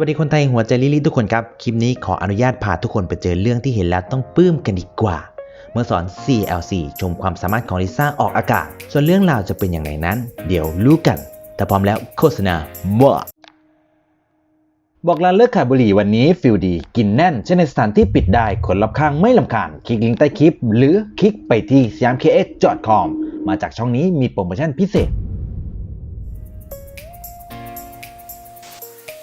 วัสดีคนไทยหัวใจลิลิทุกคนครับ คลิปนี้ขออนุญาตพาทุกคนไปเจอเรื่องที่เห็นแล้วต้องปลื้มกันดีกว่า เมื่อสอน CLC ชมความสามารถของลิซ่าออกอากาศ ส่วนเรื่องราวจะเป็นอย่างไรนั้น เดี๋ยวรู้กันแต่พร้อมแล้วโฆษณาหมดบอกลาเลิกขายบุหรี่วันนี้ฟิลดี กินแน่นเช่นในสถานที่ปิดได้คนรับข้างไม่ลำคาญคลิกลิงก์ใต้คลิป หรือคลิกไปที่สยามเคเอสจอดคอมมาจากช่องนี้มีโปรโมชั่นพิเศษ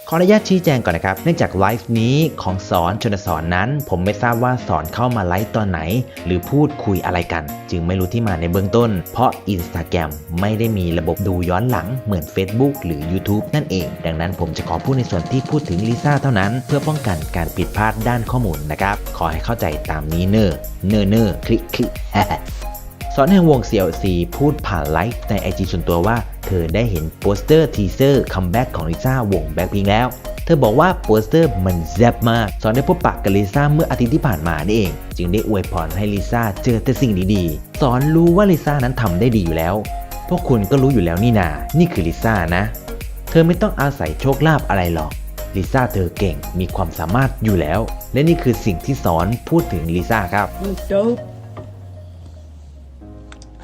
ขออนุญาตชี้แจงก่อนนะครับ เนื่องจากไลฟ์นี้ของสอนชนสอนนั้น ผมไม่ทราบว่าสอนเข้ามาไลฟ์ตอนไหน หรือพูดคุยอะไรกัน จึงไม่รู้ที่มาในเบื้องต้น เพราะ Instagram ไม่ได้มีระบบดูย้อนหลังเหมือน Facebook หรือ YouTube นั่นเอง ดังนั้นผมจะขอพูดในส่วนที่พูดถึงลิซ่าเท่านั้น เพื่อป้องกันการผิดพลาดด้านข้อมูลนะครับ ขอให้เข้าใจตามนี้เนอเนอเนอคลิกคลิกสอนแห่งวง CLC พูดผ่านไลฟ์ใน IG ส่วนตัวว่า เธอได้เห็นโปสเตอร์ทีเซอร์คัมแบ็กของลิซ่าวงแบ็คพิงแล้ว เธอบอกว่าโปสเตอร์มันแซ่บมากสอนได้พบปะกับลิซ่าเมื่ออาทิตย์ที่ผ่านมานี่เอง จึงได้อวยพรให้ลิซ่าเจอแต่สิ่งดีๆ สอนรู้ว่าลิซ่านั้นทำได้ดีอยู่แล้ว พวกคุณก็รู้อยู่แล้วนี่นา นี่คือลิซ่านะ เธอไม่ต้องอาศัยโชคลาภอะไรหรอกลิซ่าเธอเก่งมีความสามารถอยู่แล้ว และนี่คือสิ่งที่สอนพูดถึงลิซ่าครับ dope.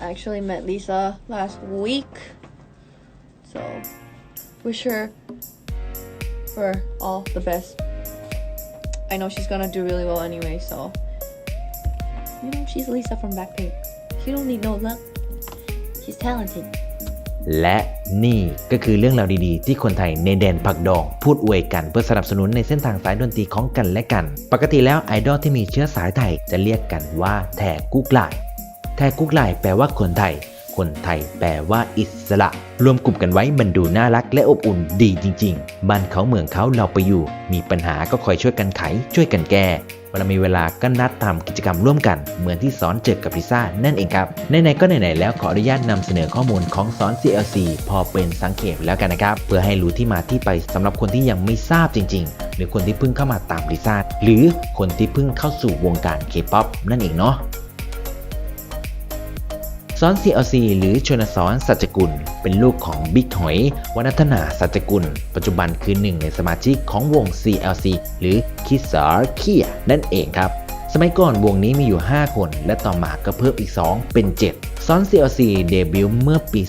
I actually met Lisa last week. So, wish her for all the best. I know she's gonna do really well anyway, so. You know, she's Lisa from Backpage. She don't need no luck. She's talented. และนี่ก็คือเรื่องราวดีๆ ที่คนไทยในแดนผักดอง พูดอวยกันเพื่อสนับสนุนในเส้นทางสายดนตรีของกันและกัน ปกติแล้วไอดอลที่มีเชื้อสายไทยจะเรียกกันว่าแทกุกลายแทกุกลายแปลว่าคนไทย คนไทยแปลว่าอิสระ รวมกลุ่มกันไว้มันดูน่ารักและอบอุ่นดีจริง ๆ บ้านเขาเมืองเขาเราไปอยู่ มีปัญหาก็คอยช่วยกันไข ช่วยกันแก้เวลามีเวลาก็นัดทำกิจกรรมร่วมกัน เหมือนที่สอนเจอกับลิซ่านั่นเองครับไหนๆก็ไหนๆแล้วขออนุญาตนำเสนอข้อมูลของสอน CLC พอเป็นสังเกตแล้วกันนะครับ เพื่อให้รู้ที่มาที่ไปสำหรับคนที่ยังไม่ทราบจริง ๆ หรือคนที่เพิ่งเข้ามาตามลิซ่าหรือคนที่เพิ่งเข้าสู่วงการ K-POP นั่นเองเนาะ ซอนซีเอลซีหรือชนสอนสัจกุล เป็นลูกของบิ๊กหอยวนัฒนาสัจกุล ปัจจุบันคือหนึ่งในสมาชิกของวง CLC หรือคิสาร์เคียนั่นเองครับ สมัยก่อนวงนี้มีอยู่ 5 คน และต่อมาก็เพิ่มอีก 2 เป็น 7ซอน CLC เดบิวต์เมื่อปี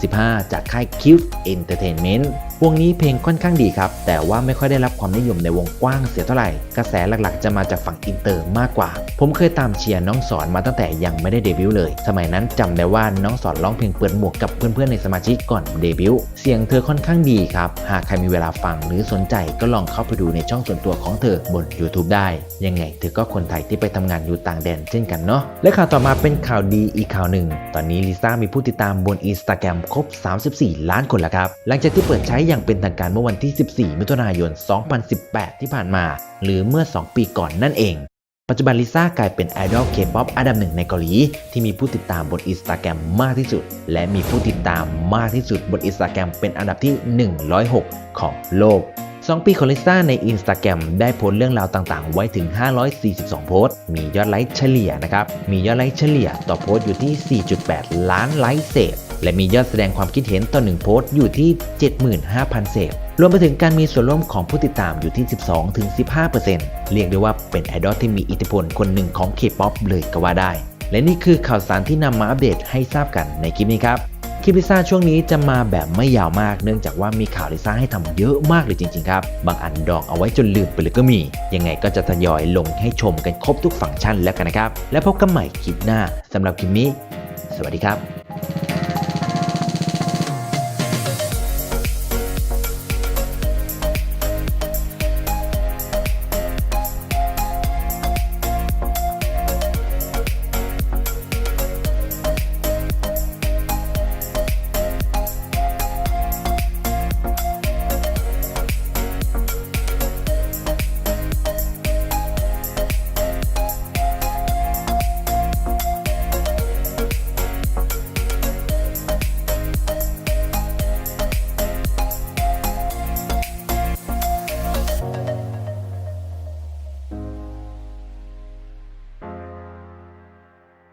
2015 จากค่าย Cute Entertainment วงนี้เพลงค่อนข้างดีครับ แต่ว่าไม่ค่อยได้รับความนิยมในวงกว้างเสียเท่าไหร่ กระแสหลักๆ จะมาจากฝั่งอินเตอร์มากกว่า ผมเคยตามเชียร์น้องสอนมาตั้งแต่ยังไม่ได้เดบิวต์เลย สมัยนั้นจำได้ว่าน้องสอนร้องเพลงเปิดหมวกกับเพื่อนๆในสมาชิกก่อนเดบิวต์ เสียงเธอค่อนข้างดีครับ หากใครมีเวลาฟังหรือสนใจก็ลองเข้าไปดูในช่องส่วนตัวของเธอบน YouTube ได้ ยังไงเธอก็คนไทยที่ไปทำงานอยู่ต่างแดนเช่นกันเนาะ และข่าวต่อมาเป็นข่าวดีอีกข่าวหนึ่ง ตอนนี้ลิซ่ามีผู้ติดตามบน Instagram ครบ 34 ล้านคนแล้วครับ หลังจากที่เปิดใช้อย่างเป็นทางการเมื่อวันที่ 14 มิถุนายน 2018 ที่ผ่านมา หรือเมื่อ 2 ปีก่อนนั่นเอง ปัจจุบันลิซ่ากลายเป็นไอดอลเคป๊อปอันดับหนึ่งในเกาหลี ที่มีผู้ติดตามบนอินสตาแกรมมากที่สุด และมีผู้ติดตามมากที่สุดบนอินสตาแกรมเป็นอันดับที่ 106 ของโลก 2 ปีของลิซ่าในอินสตาแกรมได้โพสต์เรื่องราวต่างๆ ไว้ถึง 542 โพสต์ มียอดไลค์เฉลี่ยนะครับ มียอดไลค์เฉลี่ยต่อโพสต์อยู่ที่ 4.8 ล้านไลค์เศษ และมียอดแสดงความคิดเห็นต่อ1โพสต์อยู่ที่ 75,000 เศษ รวมไปถึงการมีส่วนร่วมของผู้ติดตามอยู่ที่ 12-15%เรียกได้ว่าเป็นไอดอลที่มีอิทธิพลคนหนึ่งของ K-POP เลยก็ว่าได้ และนี่คือข่าวสารที่นำมาอัปเดตให้ทราบกันในคลิปนี้ครับคลิปลิซ่าช่วงนี้จะมาแบบไม่ยาวมาก เนื่องจากว่ามีข่าวลิซ่าให้ทำเยอะมากเลยจริงๆครับ บางอันดองเอาไว้จนลืมไปเลยก็มี ยังไงก็จะทยอยลงให้ชมกันครบทุกฟังก์ชันแล้วกันนะครับ แล้วพบกันใหม่คลิปหน้าสำหรับคลิปนี้ สวัสดีครับ